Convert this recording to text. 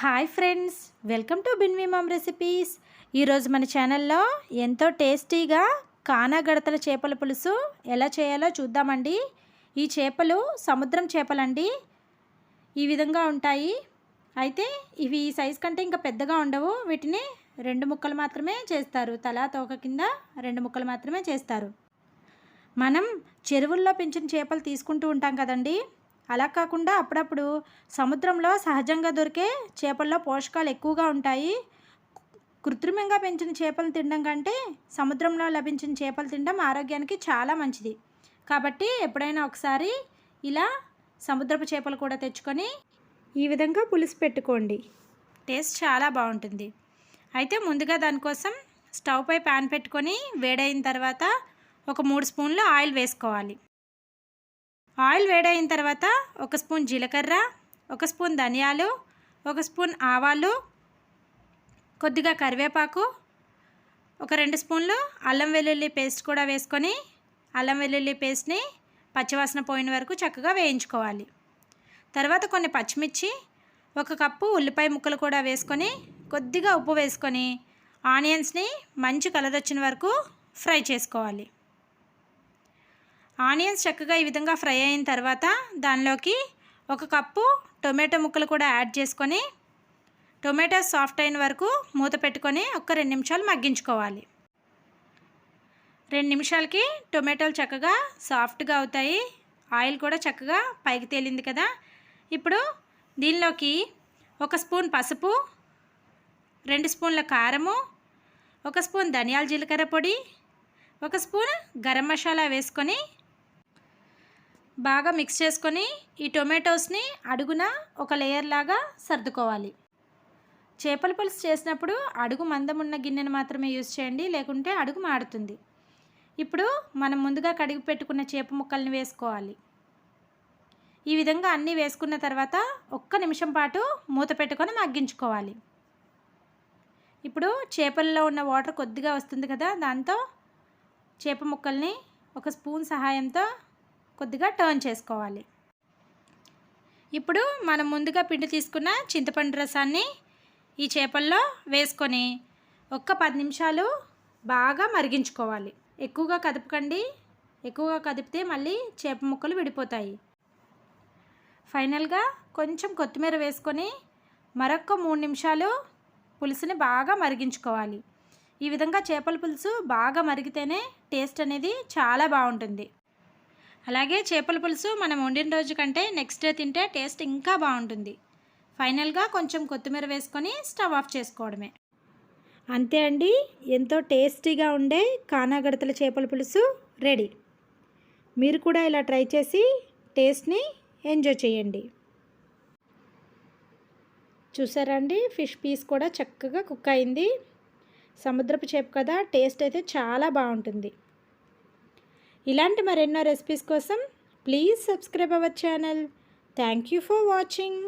Hi friends welcome to బిన్వి mom recipes. ఈరోజు మన ఛానల్లో ఎంతో టేస్టీగా కానాగడతల చేపల పులుసు ఎలా చేయాలో చూద్దామండి. ఈ చేపలు సముద్రం చేపలండి. ఈ విధంగా ఉంటాయి. అయితే ఇవి ఈ సైజ్ కంటే ఇంకా పెద్దగా ఉండవు. వీటిని రెండు ముక్కలు మాత్రమే చేస్తారు. తలా తోక కింద రెండు ముక్కలు మాత్రమే చేస్తారు. మనం చెరువుల్లో పెంచిన చేపలు తీసుకుంటూ ఉంటాం కదండీ. అలా కాకుండా అప్పుడప్పుడు సముద్రంలో సహజంగా దొరికే చేపల్లో పోషకాలు ఎక్కువగా ఉంటాయి. కృత్రిమంగా పెంచిన చేపలు తినడం కంటే సముద్రంలో లభించిన చేపలు తినడం ఆరోగ్యానికి చాలా మంచిది. కాబట్టి ఎప్పుడైనా ఒకసారి ఇలా సముద్రపు చేపలు కూడా తెచ్చుకొని ఈ విధంగా పులుసు పెట్టుకోండి. టేస్ట్ చాలా బాగుంటుంది. అయితే ముందుగా దానికోసం స్టవ్ పై ప్యాన్ పెట్టుకొని వేడైన తర్వాత ఒక మూడు స్పూన్లు ఆయిల్ వేసుకోవాలి. ఆయిల్ వేడైన తర్వాత ఒక స్పూన్ జీలకర్ర ఒక స్పూన్ ధనియాలు ఒక స్పూన్ ఆవాలు కొద్దిగా కరివేపాకు ఒక రెండు స్పూన్లు అల్లం వెల్లుల్లి పేస్ట్ కూడా వేసుకొని అల్లం వెల్లుల్లి పేస్ట్ని పచ్చివాసన పోయిన వరకు చక్కగా వేయించుకోవాలి. తర్వాత కొన్ని పచ్చిమిర్చి ఒక కప్పు ఉల్లిపాయ ముక్కలు కూడా వేసుకొని కొద్దిగా ఉప్పు వేసుకొని ఆనియన్స్ని మంచి కలర్ వచ్చిన వరకు ఫ్రై చేసుకోవాలి. ఆనియన్స్ చక్కగా ఈ విధంగా ఫ్రై అయిన తర్వాత దానిలోకి ఒక కప్పు టొమాటో ముక్కలు కూడా యాడ్ చేసుకొని టొమాటో సాఫ్ట్ అయిన వరకు మూత పెట్టుకొని ఒక రెండు నిమిషాలు మగ్గించుకోవాలి. రెండు నిమిషాలకి టొమాటోలు చక్కగా సాఫ్ట్గా అవుతాయి. ఆయిల్ కూడా చక్కగా పైకి తేలింది కదా. ఇప్పుడు దీనిలోకి ఒక స్పూన్ పసుపు రెండు స్పూన్ల కారము ఒక స్పూన్ ధనియాల జీలకర్ర పొడి ఒక స్పూన్ గరం మసాలా వేసుకొని బాగా మిక్స్ చేసుకొని ఈ టొమాటోస్ని అడుగున ఒక లేయర్ లాగా సర్దుకోవాలి. చేపల పులుసు చేసినప్పుడు అడుగు మందం ఉన్న గిన్నెను మాత్రమే యూజ్ చేయండి లేకుంటే అడుగు మాడుతుంది. ఇప్పుడు మనం ముందుగా కడిగి పెట్టుకున్న చేప ముక్కల్ని వేసుకోవాలి. ఈ విధంగా అన్నీ వేసుకున్న తర్వాత ఒక్క నిమిషం పాటు మూత పెట్టుకొని మగ్గించుకోవాలి. ఇప్పుడు చేపల్లో ఉన్న వాటర్ కొద్దిగా వస్తుంది కదా దాంతో చేప ముక్కల్ని ఒక స్పూన్ సహాయంతో కొద్దిగా టర్న్ చేసుకోవాలి. ఇప్పుడు మనం ముందుగా పిండి తీసుకున్న చింతపండు రసాన్ని ఈ చేపల్లో వేసుకొని ఒక్క పది నిమిషాలు బాగా మరిగించుకోవాలి. ఎక్కువగా కదపకండి. ఎక్కువగా కదిపితే మళ్ళీ చేప ముక్కలు విడిపోతాయి. ఫైనల్గా కొంచెం కొత్తిమీర వేసుకొని మరొక మూడు నిమిషాలు పులుసుని బాగా మరిగించుకోవాలి. ఈ విధంగా చేపల పులుసు బాగా మరిగితేనే టేస్ట్ అనేది చాలా బాగుంటుంది. అలాగే చేపల పులుసు మనం వండిన రోజు కంటే నెక్స్ట్ డే తింటే టేస్ట్ ఇంకా బాగుంటుంది. ఫైనల్గా కొంచెం కొత్తిమీర వేసుకొని స్టవ్ ఆఫ్ చేసుకోవడమే. అంతే అండి. ఎంతో టేస్టీగా ఉండే కానాగడతల చేపల పులుసు రెడీ. మీరు కూడా ఇలా ట్రై చేసి టేస్ట్ని ఎంజాయ్ చేయండి. చూసారా అండి? ఫిష్ పీస్ కూడా చక్కగా కుక్ అయింది. సముద్రపు చేప కదా టేస్ట్ అయితే చాలా బాగుంటుంది. ఇలాంటి మరెన్నో రెసిపీస్ కోసం please subscribe our channel thank you for watching